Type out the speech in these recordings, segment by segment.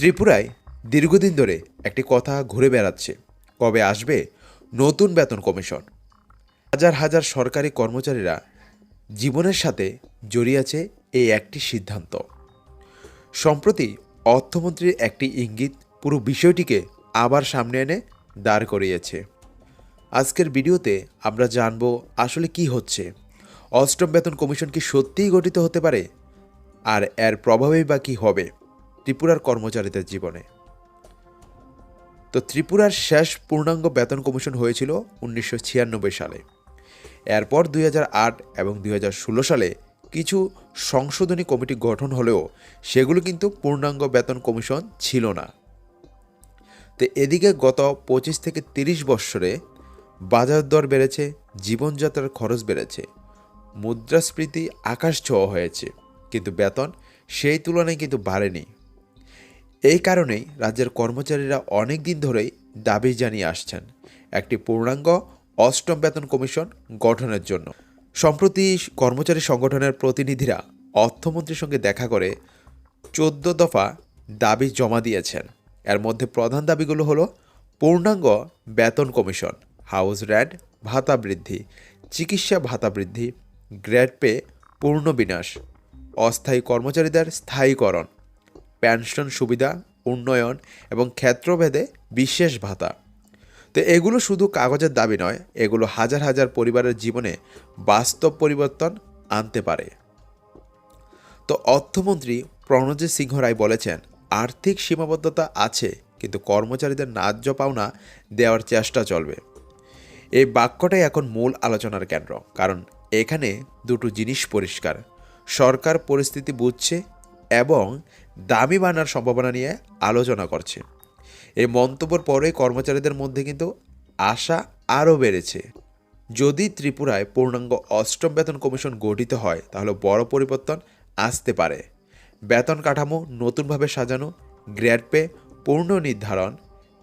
ত্রিপুরায় দীর্ঘদিন ধরে একটি কথা ঘুরে বেড়াচ্ছে। কবে আসবে? নতুন বেতন কমিশন। হাজার হাজার সরকারি কর্মচারীরা জীবনের সাথে জড়িয়ে আছে এই একটি সিদ্ধান্ত। সম্প্রতি অর্থমন্ত্রীর একটি ইঙ্গিত পুরো বিষয়টিকে আবার সামনে এনে দাঁড় করিয়েছে। আজকের ভিডিওতে আমরা জানব আসলে কি হচ্ছে। অষ্টম বেতন কমিশন কি সত্যিই গঠিত হতে পারে? আর এর প্রভাবেই বা কী হবে? ত্রিপুরার কর্মচারীদের জীবনে। তো ত্রিপুরার শেষ পূর্ণাঙ্গ বেতন কমিশন হয়েছিল উনিশশো ছিয়ানব্বই সালে। এরপর দুই হাজার আট এবং দুই হাজার ষোলো সালে কিছু সংশোধনী কমিটি গঠন হলেও সেগুলো কিন্তু পূর্ণাঙ্গ বেতন কমিশন ছিল না। তো এদিকে গত পঁচিশ থেকে তিরিশ বৎসরে বাজার দর বেড়েছে, জীবনযাত্রার খরচ বেড়েছে, মুদ্রাস্ফীতি আকাশ ছোঁয়া হয়েছে, কিন্তু বেতন সেই তুলনায় কিন্তু বাড়েনি। এই কারণেই রাজ্যের কর্মচারীরা অনেক দিন ধরেই দাবি জানিয়ে আসছেন। একটি পূর্ণাঙ্গ অষ্টম বেতন কমিশন গঠনের জন্য। সম্প্রতি কর্মচারী সংগঠনের প্রতিনিধিরা অর্থমন্ত্রীর সঙ্গে দেখা করে চোদ্দ দফা দাবি জমা দিয়েছেন। এর মধ্যে প্রধান দাবিগুলো হলো পূর্ণাঙ্গ বেতন কমিশন, হাউস র্যান্ড ভাতা বৃদ্ধি, চিকিৎসা ভাতা বৃদ্ধি, গ্রেড পে, পূর্ণ বিনাশ, অস্থায়ী কর্মচারীদের স্থায়ীকরণ। পেনশন সুবিধা, উন্নয়ন এবং ক্ষেত্রভেদে বিশেষ ভাতা। তো এগুলো শুধু কাগজের দাবি নয়, এগুলো হাজার হাজার পরিবারের জীবনে বাস্তব পরিবর্তন আনতে পারে। তো অর্থমন্ত্রী প্রণজিৎ সিংহ রায় বলেছেন, আর্থিক সীমাবদ্ধতা আছে, কিন্তু কর্মচারীদের ন্যায্য পাওনা দেওয়ার চেষ্টা চলবে। এই বাক্যটাই এখন মূল আলোচনার কেন্দ্র, কারণ এখানে দুটো জিনিস পরিষ্কার। সরকার পরিস্থিতি বুঝছে এবং দামি বানার সম্ভাবনা নিয়ে আলোচনা করছে। এই মন্তব্যের পরে কর্মচারীদের মধ্যে কিন্তু আশা আরও বেড়েছে। যদি ত্রিপুরায় পূর্ণাঙ্গ অষ্টম বেতন কমিশন গঠিত হয়, তাহলে বড় পরিবর্তন আসতে পারে। বেতন কাঠামো নতুনভাবে সাজানো গ্রেড পে, পূর্ণ নির্ধারণ,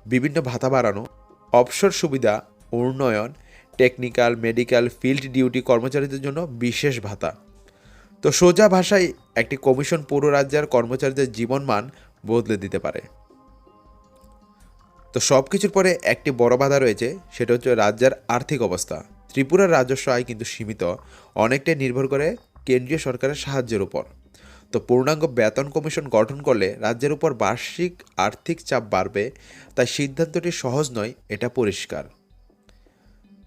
বিভিন্ন ভাতা বাড়ানো, অবসর সুবিধা, উন্নয়ন, টেকনিক্যাল মেডিকেল ফিল্ড ডিউটি কর্মচারীদের জন্য বিশেষ ভাতা। তো সোজা ভাষায় একটি কমিশন পুরো রাজ্যের কর্মচারীদের জীবনমান বদলে দিতে পারে। তো সব কিছুর পরে একটি বড় বাধা রয়েছে, সেটা হচ্ছে রাজ্যের আর্থিক অবস্থা। ত্রিপুরার রাজস্ব আয় কিন্তু সীমিত, অনেকটাই নির্ভর করে কেন্দ্রীয় সরকারের সাহায্যের উপর। তো পূর্ণাঙ্গ বেতন কমিশন গঠন করলে রাজ্যের উপর বার্ষিক আর্থিক চাপ বাড়বে, তাই সিদ্ধান্তটি সহজ নয়, এটা পরিষ্কার।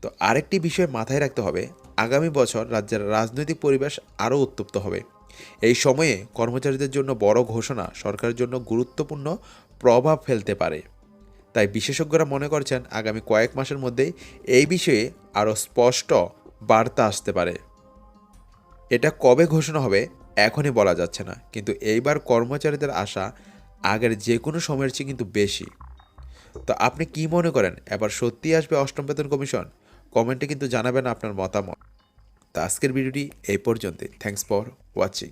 তো আরেকটি বিষয় মাথায় রাখতে হবে আগামী বছর রাজ্যের রাজনৈতিক পরিবেশ আরও উত্তপ্ত হবে। এই সময়ে কর্মচারীদের জন্য বড় ঘোষণা সরকারের জন্য গুরুত্বপূর্ণ প্রভাব ফেলতে পারে। তাই বিশেষজ্ঞরা মনে করছেন আগামী কয়েক মাসের মধ্যেই এই বিষয়ে আরও স্পষ্ট বার্তা আসতে পারে। এটা কবে ঘোষণা হবে এখনই বলা যাচ্ছে না, কিন্তু এইবার কর্মচারীদের আশা আগের যে কোনো সময়ের চেয়ে কিন্তু বেশি। তো আপনি কি মনে করেন? এবার সত্যিই আসবে অষ্টম বেতন কমিশন? কমেন্টে কিন্তু জানাবেন আপনার মতামত। তো আজকের ভিডিওটি এই পর্যন্তই। Thanks for watching